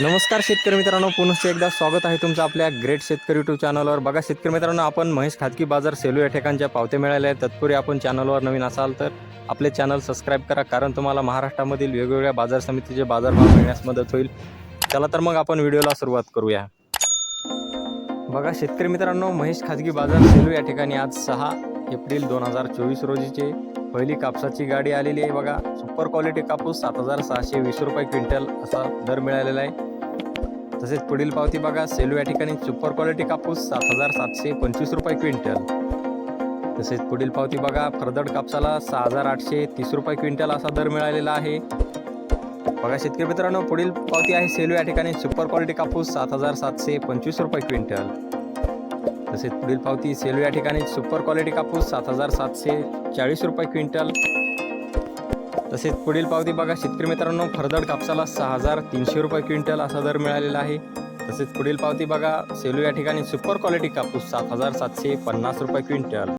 नमस्कार शेतकरी मित्रांनो पुनश्च एकदा स्वागत आहे तुमचं आपल्या ग्रेट शेतकरी यूट्यूब चॅनलवर. बघा शेतकरी मित्रांनो आपण महेश खाजगी बाजार सेलू या ठिकाणच्या पावत्या मिळाल्या आहेत. तत्पूर्वी आपण चॅनलवर नवीन असाल तर आपले चॅनल सबस्क्राईब करा कारण तुम्हाला महाराष्ट्रामधील वेगवेगळ्या बाजार समितीचे बाजारभाव मिळण्यास मदत होईल. चला तर मग आपण व्हिडिओला सुरुवात करूया. बघा शेतकरी मित्रांनो महेश खाजगी बाजार सेलू या ठिकाणी आज सहा एप्रिल दोन हजार चोवीस रोजीचे पहिली कापसाची गाडी आलेली आहे. बघा सुपर क्वालिटी कापूस सात हजार सहाशे वीस रुपये क्विंटल असा दर मिळालेला आहे. तसेच पुढील पावती बघा. सेलू या ठिकाणी सुपर क्वालिटी कापूस सात हजार सातशे पंचवीस रुपये क्विंटल. तसेच पुढील पावती बघा. फरदड कापसाला सहा हजार आठशे तीस रुपये क्विंटल असा दर मिळालेला आहे. बघा शेतकरी मित्रांनो पुढील पावती आहे सेलू या ठिकाणी सुपर क्वालिटी कापूस सात हजार सातशे पंचवीस रुपये क्विंटल. तसेच पुढील पावती सेलू या ठिकाणी सुपर क्वालिटी कापूस सात हजार सातशे चाळीस रुपये क्विंटल. तसेच पुढील पावती बघा. शेतकरी मित्रांनो फरदड कापसाला सहा हजार तीनशे रुपये क्विंटल असा दर मिळालेला आहे. तसेच पुढील पावती बघा. सेलू या ठिकाणी सुपर क्वालिटी कापूस सात हजार सातशे पन्नास रुपये क्विंटल.